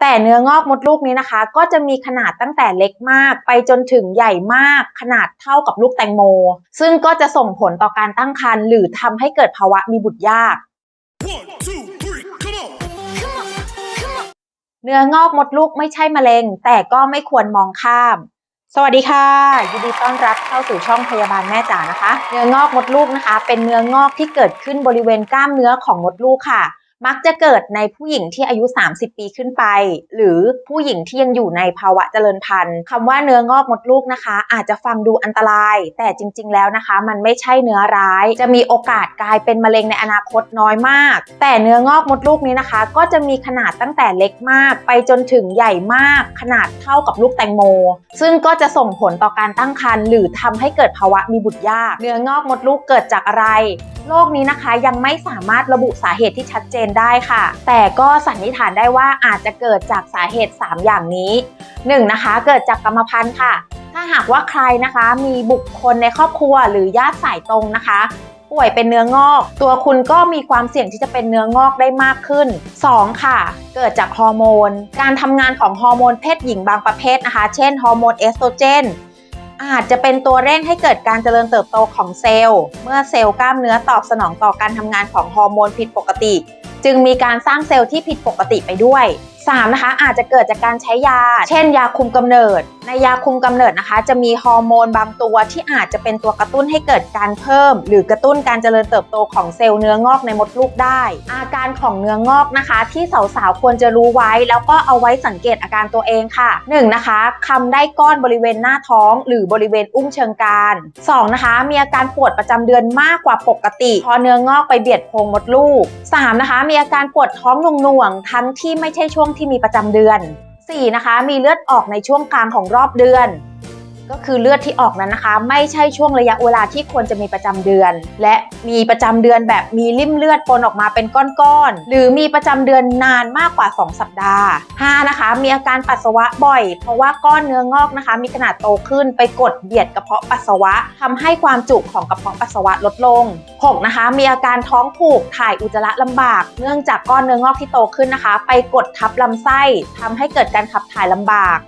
แต่เนื้องอกมดลูกนี้นะคะ ก็จะมีขนาดตั้งแต่เล็กมาก ไปจนถึงใหญ่มาก ขนาดเท่ากับลูกแตงโม ซึ่งก็จะส่งผลต่อการตั้งครรภ์หรือทำให้เกิดภาวะมีบุตรยาก One, two, three, come on! เนื้องอกมดลูกไม่ใช่มะเร็ง แต่ก็ไม่ควรมองข้าม สวัสดีค่ะ ยินดีต้อนรับเข้าสู่ช่องพยาบาลแม่จ๋านะคะ เนื้องอกมดลูกนะคะ เป็นเนื้องอกที่เกิดขึ้นบริเวณกล้ามเนื้อของมดลูกค่ะ มักจะเกิดในผู้หญิงที่อายุ 30 ปีขึ้นไป หรือผู้หญิงที่ยังอยู่ในภาวะเจริญพันธุ์คำว่าเนื้องอกมดลูกนะคะ อาจจะฟังดูอันตราย แต่จริง ๆ แล้วนะคะ มันไม่ใช่เนื้อร้าย จะมีโอกาสกลายเป็นมะเร็งในอนาคตน้อยมาก แต่เนื้องอกมดลูกนี้นะคะ ก็จะมีขนาดตั้งแต่เล็กมาก ไปจนถึงใหญ่มาก ขนาดเท่ากับลูกแตงโม ซึ่งก็จะส่งผลต่อการตั้งครรภ์หรือทำให้เกิดภาวะมีบุตรยาก เนื้องอกมดลูกเกิดจากอะไรโรคนี้นะคะยังไม่สามารถระบุสาเหตุที่ชัดเจนได้ค่ะ แต่ก็สันนิษฐานได้ว่าอาจจะเกิดจากสาเหตุ 3 อย่างนี้ 1. นะคะ เกิดจากกรรมพันธุ์ค่ะ ถ้าหากว่าใครนะคะมีบุคคลในครอบครัวหรือญาติสายตรงนะคะป่วยเป็นเนื้องอก ตัวคุณก็มีความเสี่ยงที่จะเป็นเนื้องอกได้มากขึ้น 2. ค่ะ เกิดจากฮอร์โมน การทำงานของฮอร์โมนเพศหญิงบางประเภทนะคะ เช่นฮอร์โมนเอสโตรเจน อาจจะเป็นตัวเร่งให้เกิดการเจริญเติบโตของเซลล์ เมื่อเซลล์กล้ามเนื้อตอบสนองต่อการทำงานของฮอร์โมนผิดปกติ จึงมีการสร้างเซลล์ที่ผิดปกติไปด้วย 3. นะคะอาจจะเกิดจากการใช้ยา เช่น ยาคุมกำเนิด ในยาคุมกำเนิดนะคะ จะมีฮอร์โมนบางตัวที่อาจจะเป็นตัวกระตุ้นให้เกิดการเพิ่ม หรือกระตุ้นการเจริญเติบโตของเซลล์เนื้องอกในมดลูกได้ อาการของเนื้องอกนะคะ ที่สาวๆควรจะรู้ไว้ แล้วก็เอาไว้สังเกตอาการตัวเองค่ะ 1. นะคะคำได้ก้อนบริเวณหน้าท้อง หรือบริเวณอุ้งเชิงกราน 2. นะคะ มีอาการปวดประจำเดือนมากกว่าปกติ พอเนื้องอกไปเบียดโพรงมดลูก 3. นะคะ มีอาการปวดท้องหน่วงๆทั้งที่ไม่ใช่ช่วงที่มีประจำเดือน 4. นะคะมีเลือดออกในช่วงกลางของรอบเดือน ก็คือเลือดที่ออกนั้นนะคะ ไม่ใช่ช่วงระยะเวลาที่ควรจะมีประจำเดือน และมีประจำเดือนแบบมีริ่มเลือดปนออกมาเป็นก้อนๆหรือมีประจำเดือนนานมากกว่า 2 สัปดาห์ 5. นะคะ มีอาการปัสสาวะบ่อย เพราะว่าก้อนเนื้องอกนะคะ มีขนาดโตขึ้นไปกดเบียดกระเพาะปัสสาวะทำให้ความจุของกระเพาะปัสสาวะลดลง 6. นะคะ มีอาการท้องผูกถ่ายอุจจาระลำบาก เนื่องจากก้อนเนื้องอกที่โตขึ้นนะคะ ไปกดทับลำไส้ทำให้เกิดการขับถ่ายลำบาก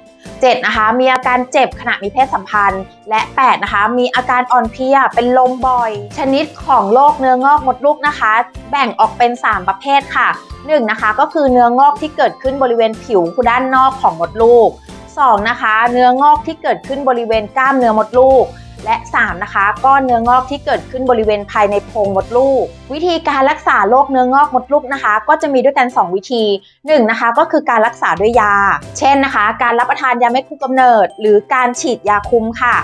7. นะคะมีอาการเจ็บขณะมีเพศสัมพันธ์ และ 8. นะคะ มีอาการอ่อนเพลียเป็นลมบ่อย ชนิดของโรคเนื้องอกมดลูกนะคะ แบ่งออกเป็น 3 ประเภทค่ะ 1. นะคะก็คือเนื้องอกที่เกิดขึ้นบริเวณผิวด้านนอกของมดลูก 2. นะคะ เนื้องอกที่เกิดขึ้นบริเวณกล้ามเนื้อมดลูก และ 3. นะคะ ก้อนเนื้องอกที่เกิดขึ้นบริเวณภายในโพรงมดลูก วิธีการรักษาโรคเนื้องอกมดลูกนะคะ ก็จะมีด้วยกัน 2 วิธี 1. นะคะก็คือการรักษาด้วยยา เช่นนะคะ การรับประทานยาเม็ดคุมกำเนิด หรือการฉีดยาคุมค่ะ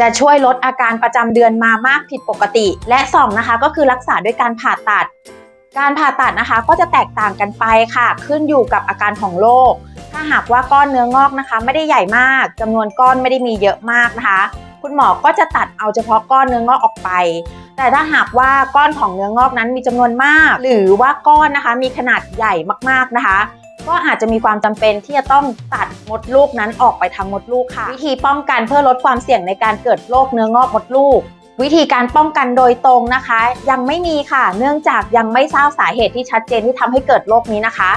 จะช่วยลดอาการประจำเดือนมามากผิดปกติ และ 2 นะคะก็คือรักษาด้วยการผ่าตัด การผ่าตัดนะคะก็จะแตกต่างกันไปค่ะ ขึ้นอยู่กับอาการของโรคถ้าหากว่าก้อนเนื้องอกนะคะ ไม่ได้ใหญ่มากจำนวนก้อนไม่ได้มีเยอะมากนะคะ คุณหมอก็จะตัดเอาเฉพาะก้อนเนื้องอกออกไป แต่ถ้าหากว่าก้อนของเนื้องอกนั้นมีจำนวนมาก หรือว่าก้อนนะคะมีขนาดใหญ่มากๆนะคะ ก็อาจจะมีความจำเป็นที่จะต้องตัดมดลูกนั้นออกไปทางมดลูกค่ะ วิธีป้องกันเพื่อลดความเสี่ยงในการเกิดโรคเนื้องอกมดลูกวิธีการป้องกันโดยตรงนะคะ ยังไม่มีค่ะ เนื่องจากยังไม่ทราบสาเหตุที่ชัดเจนที่ทำให้เกิดโรคนี้นะคะ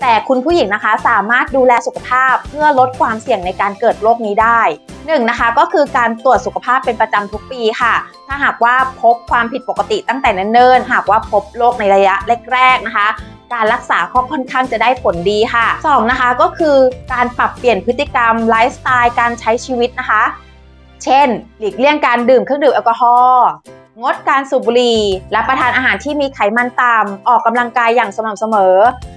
แต่คุณผู้หญิงนะคะสามารถดูแลสุขภาพเพื่อลดความเสี่ยงในการเกิดโรคนี้ได้หนึ่งนะคะก็คือการตรวจสุขภาพเป็นประจำทุกปีค่ะ ถ้าหากว่าพบความผิดปกติตั้งแต่เนิ่นๆหากว่าพบโรคในระยะแรกๆนะคะ การรักษาก็ค่อนข้างจะได้ผลดีค่ะ 2 นะคะก็คือการปรับเปลี่ยนพฤติกรรมไลฟ์สไตล์การใช้ชีวิตนะคะ เช่น หลีกเลี่ยงการดื่มเครื่องดื่มแอลกอฮอล์งดการสูบบุหรี่รับประทานอาหารที่มีไขมันต่ำออกกำลังกายอย่างสม่ำเสมอ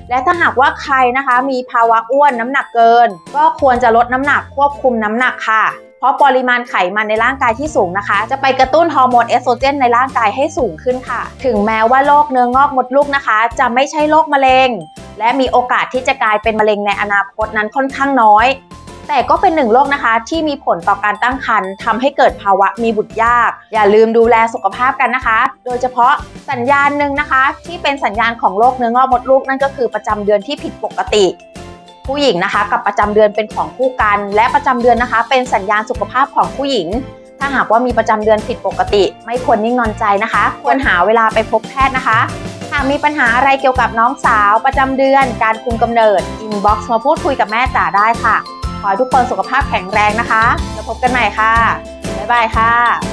และถ้าหากว่าใครนะคะมีภาวะอ้วนน้ำหนักเกิน ก็ควรจะลดน้ำหนักควบคุมน้ำหนักค่ะ เพราะปริมาณไขมันในร่างกายที่สูงนะคะ จะไปกระตุ้นฮอร์โมนเอสโตรเจนในร่างกายให้สูงขึ้นค่ะ ถึงแม้ว่าโรคเนื้องอกมดลูกนะคะ จะไม่ใช่โรคมะเร็ง และมีโอกาสที่จะกลายเป็นมะเร็งในอนาคตนั้นค่อนข้างน้อย แต่ก็เป็นหนึ่งโรคนะคะ ที่มีผลต่อการตั้งครรภ์ทำให้เกิดภาวะมีบุตรยาก อย่าลืมดูแลสุขภาพกันนะคะ โดยเฉพาะสัญญาณหนึ่งนะคะ ที่เป็นสัญญาณของโรคเนื้องอกมดลูกนั่นก็คือประจำเดือนที่ผิดปกติ ผู้หญิงนะคะ กับประจำเดือนเป็นของคู่กัน และประจำเดือนนะคะ เป็นสัญญาณสุขภาพของผู้หญิงถ้าหากว่ามีประจำเดือนผิดปกติ ไม่ควรนิ่งนอนใจนะคะ ควรหาเวลาไปพบแพทย์นะคะ หากามีปัญหาอะไรเกี่ยวกับน้องสาว ประจำเดือน การคุมกำเนิดอินบ็อกซ์มาพูดคุยกับแม่จ๋าได้ค่ะ ขอให้ทุกคนสุขภาพแข็งแรงนะคะ แล้วพบกันใหม่ค่ะ บ๊ายบายค่ะ